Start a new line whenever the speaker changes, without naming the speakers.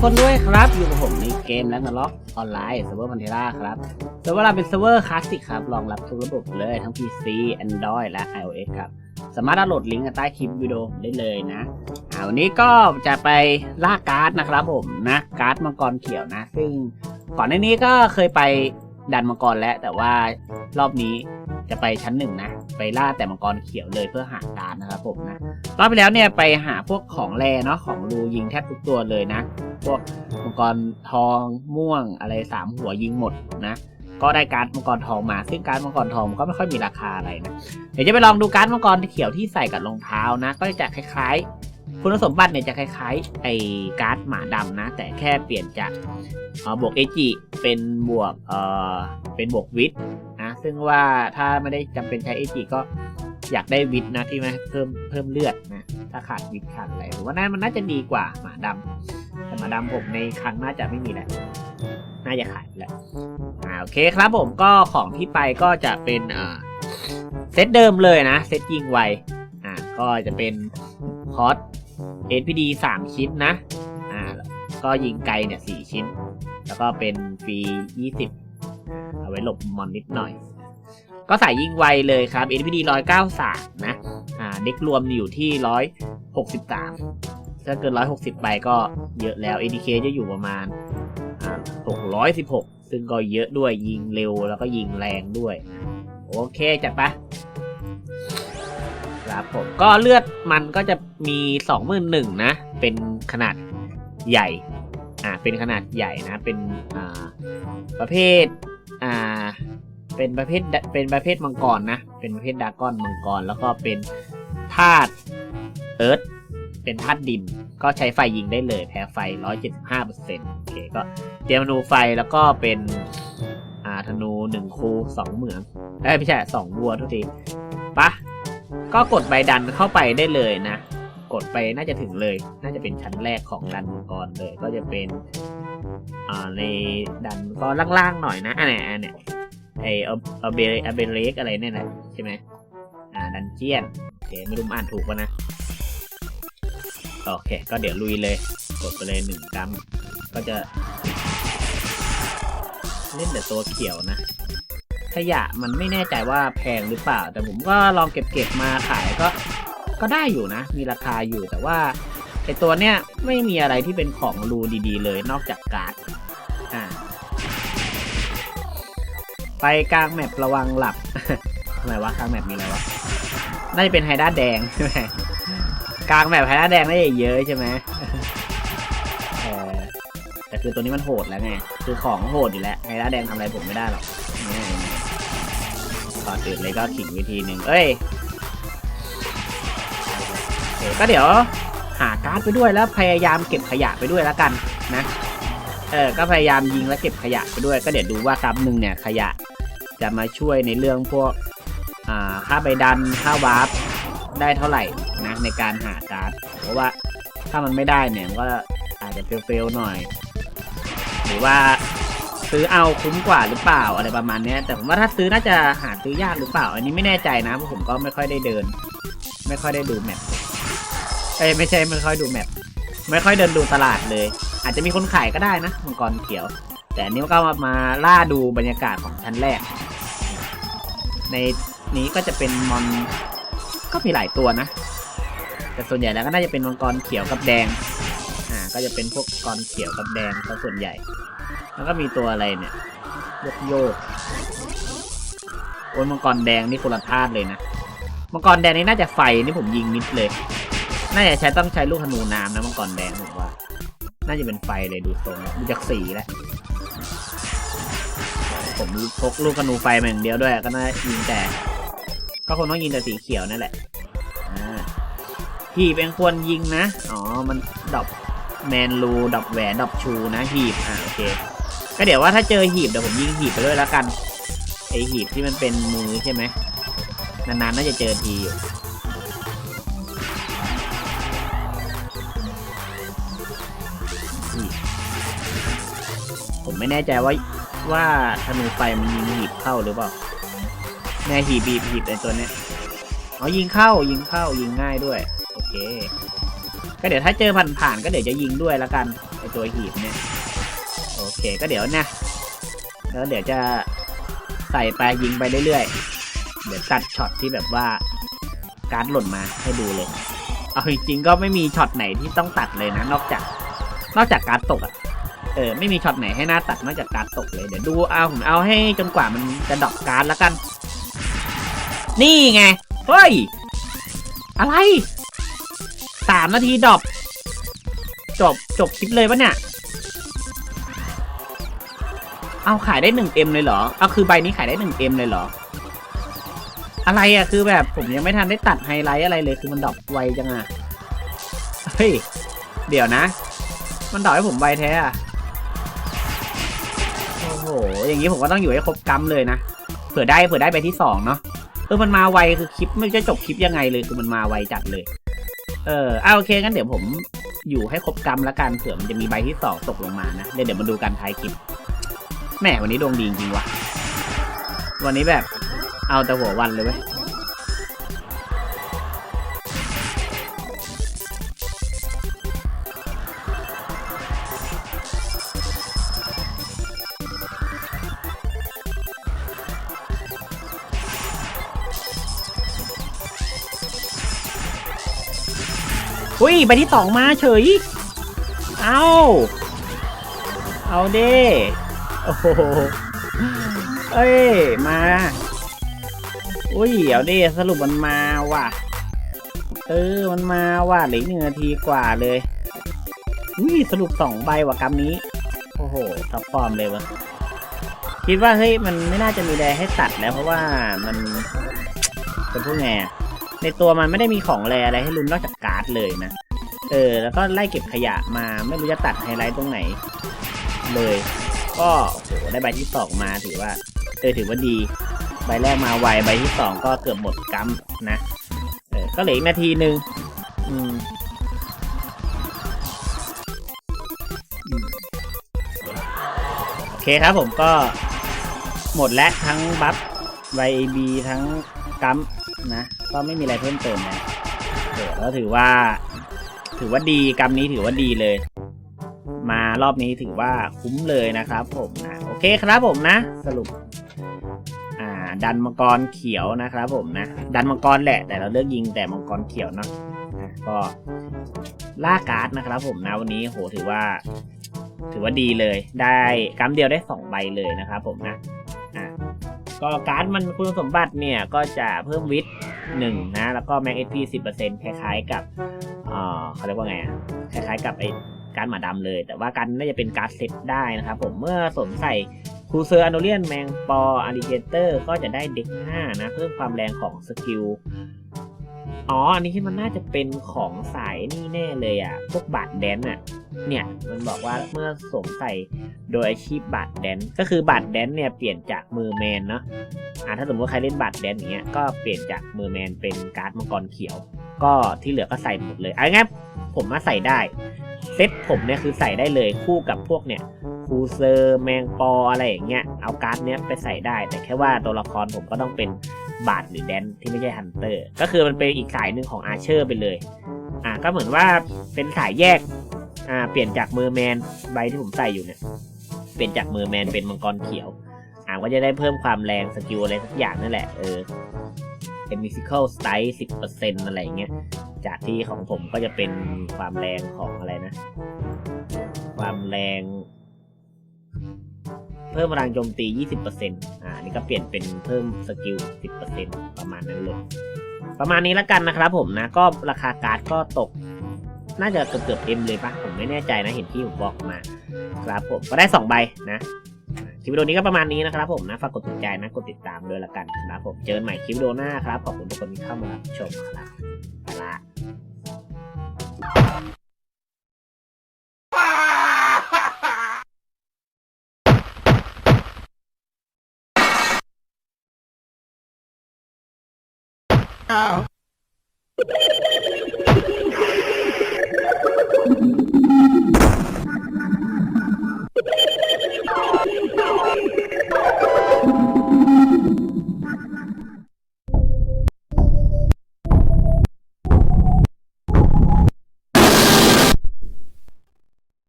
คนด้วยครับอยู่กับผมในเกมและนล็อกออนไลน์เซิร์ฟเวอร์พันเทล่าครับเซิร์ฟเวอร์เราเป็นเซิร์ฟเวอร์คลาสสิกครับรองรับทุกระบบเลยทั้ง PC Android และ iOS ครับ สามารถดาวน์โหลดลิงก์ใต้คลิปวิดีโอได้เลยนะอาวันนี้ก็จะไปล่าการ์ดนะครับผมนะการ์ดมังกรเขียวนะ ซึ่งก่อนหน้านี้ก็เคยไปดันมังกรแล้ว แต่ว่ารอบนี้จะไปชั้นหนึ่งนะ ไปล่าแต่มังกรเขียวเลยเพื่อหาการนะครับผมนะรอบที่แล้วเนี่ยไปหาพวกของแร่เนาะของรูยิงแทบทุกตัวเลยนะ พวกมังกรทองม่วงอะไรสามหัวยิงหมดนะก็ได้การมังกรทองมาซึ่งการมังกรทองก็ไม่ค่อยมีราคาอะไรนะเดี๋ยวจะไปลองดูการมังกรเขียวที่ใส่กับรองเท้านะ ก็จะคล้ายๆ คุณสมบัติเนี่ยจะคล้ายๆไอ้การ์ดหมาดำนะ แต่แค่เปลี่ยนจากบวกเอจิเป็นบวกเอ่อเป็นบวกวิท ซึ่งว่าถ้าไม่ได้จำเป็นใช้เอจิก็อยากได้วิทนะที่ไหมเพิ่มเพิ่มเลือดนะถ้าขาดวิทขาดอะไรผมว่านั่นมันน่าจะดีกว่าหมาดำแต่หมาดำผมในครั้งน่าจะไม่มีแหละน่าจะขายไปแล้วอ่าโอเคครับผมก็ของที่ไปก็จะเป็นอ่าเซตเดิมเลยนะเซตยิงไวอ่าก็จะเป็นคอร์ส SPD 3ชิ้นนะอ่าก็ยิงไกลเนี่ย4ชิ้น แล้วก็เป็นฟรี20เอาไว้หลบมอนนิดหน่อย ก็ใส่ยิงไวเลยครับ SPD 193 นะอ่าเด็กรวมอยู่ที่ 163 ถ้าเกิน 160 ไปก็เยอะแล้ว ADK จะอยู่ประมาณ616 ซึ่งก็เยอะด้วยยิงเร็วแล้วก็ยิงแรงด้วย โอเคจัดไปครับผมก็เลือดมันก็จะมี 21,000นะ เป็นขนาดใหญ่ อ่า เป็นขนาดใหญ่นะ เป็น อ่า ประเภท เป็นประเภทเป็นประเภทมังกรนะ เป็นประเภทดาก้อนมังกร แล้วก็เป็นธาตุเอิร์ธเป็นธาตุดิน ก็ใช้ไฟยิงได้เลยแพ้ไฟ 175%โอเคก็เตรียมธนูไฟแล้วก็เป็นอ่าธนูหนึ่งคูสองเหมืองเอ้ไม่ใช่สองวัวทุกทีปะก็กดใบดันเข้าไปได้เลยนะ กดไปน่าจะถึงเลย น่าจะเป็นชั้นแรกของดันมังกรเลย ก็จะเป็นอ่าในดันก็ล่างๆหน่อยนะอันไหนอันเนี้ย ไอเอาเอเบลเบเลกอะไรเนี่ยนะใช่ไหมอ่าดันเจียนโอเคไม่รู้อ่านถูกป่ะนะ โอเค ก็เดี๋ยวลุยเลย กดไปเลยหนึ่งกรัมก็จะ เล่นแต่ตัวเขียวนะ ขยะมันไม่แน่ใจว่าแพงหรือเปล่า แต่ผมก็ลองเก็บเก็บมาขายก็ ก็ได้อยู่นะ มีราคาอยู่แต่ว่าไอตัวเนี้ยไม่มีอะไรที่เป็นของรูดีๆ เลยนอกจากการ์ดอ่า ไปกลางแมประวังหลับทำไมวะกลางแมปมีอะไรวะน่าจะเป็นไฮด้าแดงใช่ไหมกลางแบบไฮด้าแดงได้เยอะใช่ไหมแต่คือตัวนี้มันโหดแล้วไง คือของโหดอยู่แล้วไฮด้าแดงทำอะไรผมไม่ได้หรอกก่อนอื่นเลยก็ขิงวิธีหนึ่งเอ้ยเคก็เดี๋ยวหาการ์ดไปด้วยแล้วพยายามเก็บขยะไปด้วยแล้วกันนะ เออ ก็พยายามยิงแล้วเก็บขยะไปด้วย ก็เดี๋ยวดูว่าครับหนึ่งเนี่ยขยะ จะมาช่วยในเรื่องพวกค่าใบดันค่าวาร์ปได้เท่าไหร่นะในการหาการ์ดเพราะว่าถ้ามันไม่ได้เนี่ยก็อาจจะเฟลๆหน่อย หรือว่าซื้อเอาคุ้มกว่าหรือเปล่าอะไรประมาณนี้แต่ผมว่าถ้าซื้อน่าจะหาซื้อยากหรือเปล่า อันนี้ไม่แน่ใจนะเพราะผมก็ไม่ค่อยได้เดิน ไม่ค่อยได้ดูแมปเอ้ยไม่ใช่ไม่ค่อยดูแมปไม่ค่อยเดินดูตลาดเลย อาจจะมีคนขายก็ได้นะมังกรเขียว แต่อันนี้ก็มามาล่าดูบรรยากาศของชั้นแรก ในนี้ก็จะเป็นมอนก็มีหลายตัวนะ แต่ส่วนใหญ่แล้วก็น่าจะเป็นมังกรเขียวกับแดง อ่า ก็จะเป็นพวกกรเขียวกับแดงซะส่วนใหญ่ แล้วก็มีตัวอะไรเนี่ยโยกโยกโอ้ยมังกรแดงนี่คนละธาตุเลยนะ มังกรแดงนี่น่าจะไฟนี่ผมยิงมิดเลย น่าจะใช้ต้องใช้ลูกธนูน้ำนะมังกรแดงผมว่า น่าจะเป็นไฟเลยดูทรงดูจากสีแล้ว ผมพกลูกธนูไฟมาอย่างเดียวด้วย ก็น่ายิงแต่ ก็คงต้องยิงแต่สีเขียวนั่นแหละหีบเองควรยิงนะ อ๋อ มันดรอปแมนรูดรอปแหวนดรอปชูนะหีบ อ่าโอเค ก็เดี๋ยวว่าถ้าเจอหีบเดี๋ยวผมยิงหีบไปด้วยแล้วกันไอหีบที่มันเป็นมือใช่ไหมนานๆน่าจะเจอทีอยู่ผมไม่แน่ใจว่า ว่าธนูไฟมันยิงหีบเข้าหรือเปล่าแน่หีบบีบหีบไอตัวเนี้ยอ๋อยิงเข้ายิงเข้ายิงง่ายด้วย โอเค ก็เดี๋ยวถ้าเจอผ่านๆก็เดี๋ยวจะยิงด้วยล้วกันไอตัวหีบเนี่ย โอเคก็เดี๋ยวนะแล้วเดี๋ยวจะใส่ไปยิงไปเรื่อยๆ เดี๋ยวตัดช็อตที่แบบว่าการ์ดหล่นมาให้ดูเลย เอาจริงๆก็ไม่มีช็อตไหนที่ต้องตัดเลยนะ นอกจาก นอกจากการ์ดตกอะ เออไม่มีช็อตไหนให้หน้าตัดนอกจากการตกเลยเดี๋ยวดูเอาผมเอาให้จนกว่ามันจะดอกการ์ดแล้วกัน นี่ไงเฮ้ยอะไรสามนาทีดอปจบจบคลิปเลยปะเนี่ย เอาขายได้หนึ่งเอ็มเลยเหรอ เอาคือใบนี้ขายได้หนึ่งเอ็มเลยเหรอ อะไรอะคือแบบผมยังไม่ทันได้ตัดไฮไลท์อะไรเลยคือมันดอปไวจังอะเฮ้ย เดี๋ยวนะ มันดอปให้ผมไวแท้อะ โอ้โห อย่างนี้ผมก็ต้องอยู่ให้ครบกัมเลยนะ เผื่อได้เผื่อได้ไปที่สองเนาะเออมันมาไวคือคลิปไม่จะจบคลิปยังไงเลยคือมันมาไวจัดเลย เออเอาโอเคงั้นเดี๋ยวผมอยู่ให้ครบกรรมแล้วกันเผื่อมันจะมีใบที่สองตกลงมานะเดี๋ยวเดี๋ยวมาดูกันท้ายคลิปแหมวันนี้ดวงดีจริงว่ะ วันนี้แบบ เอาแต่หัววันเลยเว้ย อุ้ยใบที่สองมาเฉย เอาเอาเด้โอ้โหเอ้ย มา อุ้ย เอาเด้สรุปมันมาว่ะ เออ มันมาว่ะเหลือหนึ่งนาทีกว่าเลย อุ้ย สรุปสองใบว่ะกำนี้ โอ้โหท็อปฟอร์มเลยวะคิดว่าเฮ้ยมันไม่น่าจะมีแรให้ตัดแล้วเพราะว่ามันจะพูดไงอะ ในตัวมันไม่ได้มีของแรอะไรให้ลุ้นนอกจากการ์ดเลยนะ เออ แล้วก็ไล่เก็บขยะมาไม่รู้จะตัดไฮไลท์ตรงไหน เลย ก็โอ้โหได้ใบที่สองมาถือว่าเออถือว่าดี ใบแรกมาไวใบที่สองก็เกือบหมดกัมนะเออก็เหลืออีกนาทีหนึ่งอืมอืมโอเคครับผมก็หมดแล้วทั้งบัฟไวบีทั้งกัมนะ ก็ไม่มีอะไรเพิ่มเติมนะก็ถือว่า ถือว่าดีกรรมนี้ถือว่าดีเลย มารอบนี้ถือว่าคุ้มเลยนะครับผมนะโอเคครับผมนะ สรุป อ่า ดันมังกรเขียวนะครับผมนะ ดันมังกรแหละ แต่เราเลือกยิงแต่มังกรเขียวเนาะก็ล่าการ์ดนะครับผมนะวันนี้โหถือว่า ถือว่าดีเลย ได้กัมเดียวได้ 2 ใบเลยนะครับผมนะอ่าก็การ์ดมันคุณสมบัติเนี่ยก็จะเพิ่มวิทย์ หนึ่งนะ แล้วก็แมงเอทีสิบเปอร์เซ็นต์คล้ายๆกับเขาเรียกว่าไงอะคล้ายๆกับไอ้การหมาดำเลย แต่ว่าการน่าจะเป็นการเซตได้นะครับผมเมื่อสวมใส่ครูเซอร์อโนเลียนแมงปออาริเกเตอร์ก็จะได้เด็กห้านะเพิ่มความแรงของสกิลอ๋อ อันนี้ที่มันน่าจะเป็นของสายนี่แน่เลยอะ พวกบาดแดนอะ เนี่ยมันบอกว่าเมื่อสวมใส่โดยอาชีพบาดแดนก็คือบาดแดนเนี่ยเปลี่ยนจากมือแมนเนาะอ่าถ้าสมมติว่าใครเล่นบาดแดนอย่างเงี้ยก็เปลี่ยนจากมือแมนเป็นการ์ดมังกรเขียว ก็ที่เหลือก็ใส่หมดเลยเอางั้นผมมาใส่ได้เซ็ตผมเนี่ยคือใส่ได้เลยคู่กับพวกเนี่ยคูเซอร์แมงปออะไรอย่างเงี้ยเอาการ์ดเนี้ยไปใส่ได้ แต่แค่ว่าตัวละครผมก็ต้องเป็นบาดหรือแดนที่ไม่ใช่ฮันเตอร์ ก็คือมันเป็นอีกสายหนึ่งของอาเชอร์ไปเลย อ่าก็เหมือนว่าเป็นสายแยก อ่าเปลี่ยนจากมือแมนใบที่ผมใส่อยู่เนี่ยเปลี่ยนจากมือแมนเป็นมังกรเขียวอ่าก็จะได้เพิ่มความแรงสกิลอะไรสักอย่างนั่นแหละเออเป็น musical style สิบเปอร์เซ็นต์อะไรเงี้ยจากที่ของผมก็จะเป็นความแรงของอะไรนะ ความแรง เพิ่มพลังโจมตี 20%อ่าอันนี่ก็เปลี่ยนเป็นเพิ่มสกิล 10%ประมาณนั้นเลย ประมาณนี้แล้วกันนะครับผมนะ ก็ราคาการ์ดก็ตก น่าจะเกือบเกือบเอ็มเลยปะผมไม่แน่ใจนะเห็นที่ผมบอกมาครับผมก็ได้2ใบนะคลิปวิดีโอนี้ก็ประมาณนี้นะครับผมนะฝากกดถูกใจนะกดติดตามด้วยละกันครับผมเจอกันใหม่คลิปวิดีโอหน้าครับขอบคุณทุกคนที่เข้ามารับชมครับไปละ
Oh.